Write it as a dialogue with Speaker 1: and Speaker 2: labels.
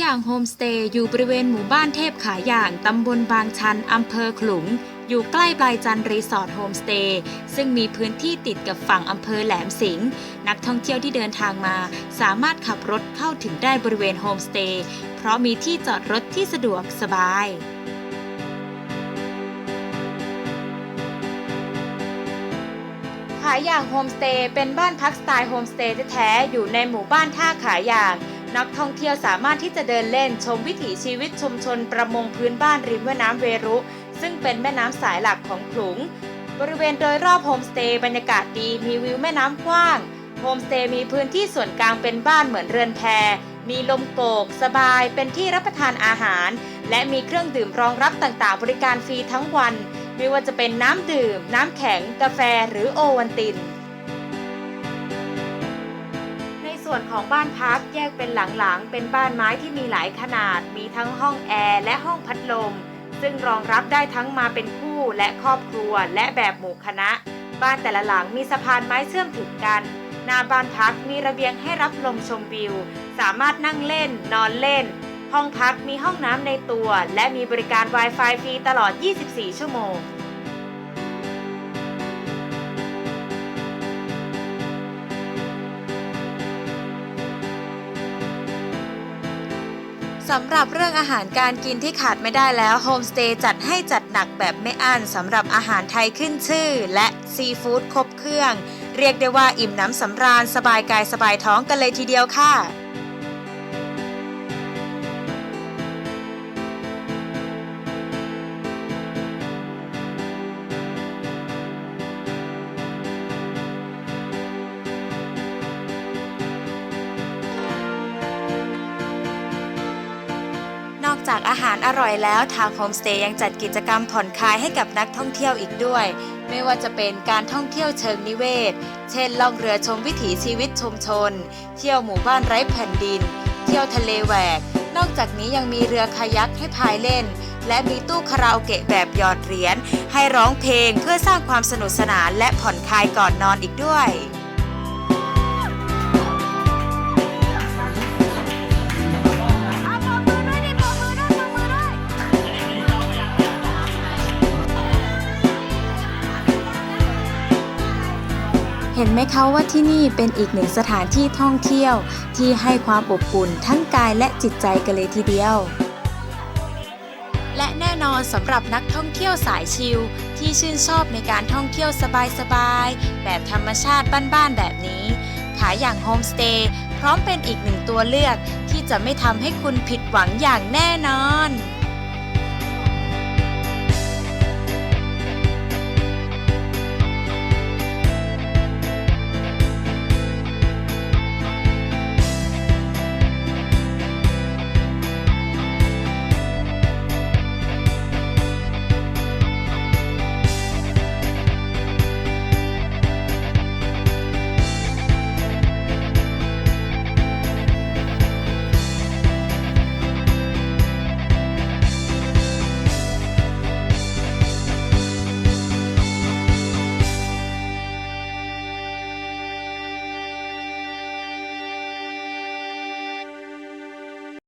Speaker 1: อย่างโฮมสเตย์อยู่บริเวณหมู่บ้านเทพขายอย่างตำบลบางชันอำเภอขลุง อยู่ใกล้ปลายจันทร์รีสอร์ทโฮมสเตย์ซึ่งมีพื้นที่ติดกับฝั่งอำเภอแหลมสิงห์นักท่องเที่ยวที่เดินทางมา สามารถขับรถเข้าถึงได้บริเวณโฮมสเตย์เพราะมีที่จอดรถที่สะดวกสบายขายอย่างโฮมสเตย์เป็นบ้านพักสไตล์โฮมสเตย์แท้ๆอยู่ในหมู่บ้านท่าขายอย่าง นักท่องเที่ยวสามารถที่จะเดินเล่นชมวิถีชีวิตชุมชนประมงพื้นบ้านริมแม่น้ำเวรุ ซึ่งเป็นแม่น้ำสายหลักของขลุง บริเวณโดยรอบโฮมสเตย์บรรยากาศดีมีวิวแม่น้ำกว้างโฮมสเตย์มีพื้นที่ส่วนกลางเป็นบ้านเหมือนเรือนแพมีลมโกก สบาย เป็นที่รับประทานอาหาร และมีเครื่องดื่มรองรับต่างๆ บริการฟรีทั้งวัน ไม่ว่าจะเป็นน้ำดื่ม น้ำแข็ง กาแฟ หรือโอวันติน ส่วนของบ้านพักแยกเป็นหลังๆ เป็นบ้านไม้ที่มีหลายขนาด มีทั้งห้องแอร์และห้องพัดลม ซึ่งรองรับได้ทั้งมาเป็นคู่และครอบครัวและแบบหมู่คณะ บ้านแต่ละหลังมีสะพานไม้เชื่อมถึงกัน หน้าบ้านพักมีระเบียงให้รับลมชมวิว สามารถนั่งเล่น นอนเล่น ห้องพักมีห้องน้ำในตัว และมีบริการ Wi-Fi ฟรีตลอด 24 ชั่วโมงำหรับเรื่องอาหารการกินที่ขาดไม่ได้แล้วโฮมสเตย์จัดให้จัดหนักแบบไม่อั้นสำหรับอาหารไทยขึ้นชื่อ และซีฟู้ดครบเครื่อง เรียกได้ว่าอิ่มน้ำสำราญสบายกายสบายท้องกันเลยทีเดียวค่ะ จากอาหารอร่อยแล้วทางโฮมสเตย์ยังจัดกิจกรรมผ่อนคลายให้กับนักท่องเที่ยวอีกด้วย ไม่ว่าจะเป็นการท่องเที่ยวเชิงนิเวศ เช่นล่องเรือชมวิถีชีวิตชุมชน เที่ยวหมู่บ้านไร้แผ่นดิน เที่ยวทะเลแหวก นอกจากนี้ยังมีเรือคายักให้พายเล่น และมีตู้คาราโอเกะแบบหยอดเหรียญให้ร้องเพลงเพื่อสร้างความสนุกสนานและผ่อนคลายก่อนนอนอีก
Speaker 2: ด้วย
Speaker 1: เห็นไหมคะว่าที่นี่เป็นอีกหนึ่งสถานที่ท่องเที่ยว ที่ให้ความอบอุ่นทั้งกายและจิตใจกันเลยทีเดียว และแน่นอนสำหรับนักท่องเที่ยวสายชิลที่ชื่นชอบในการท่องเที่ยวสบายๆแบบธรรมชาติบ้านๆแบบนี้ขายอย่างโฮมสเตย์พร้อมเป็นอีกหนึ่งตัวเลือกที่จะไม่ทำให้คุณผิดหวังอย่างแน่นอน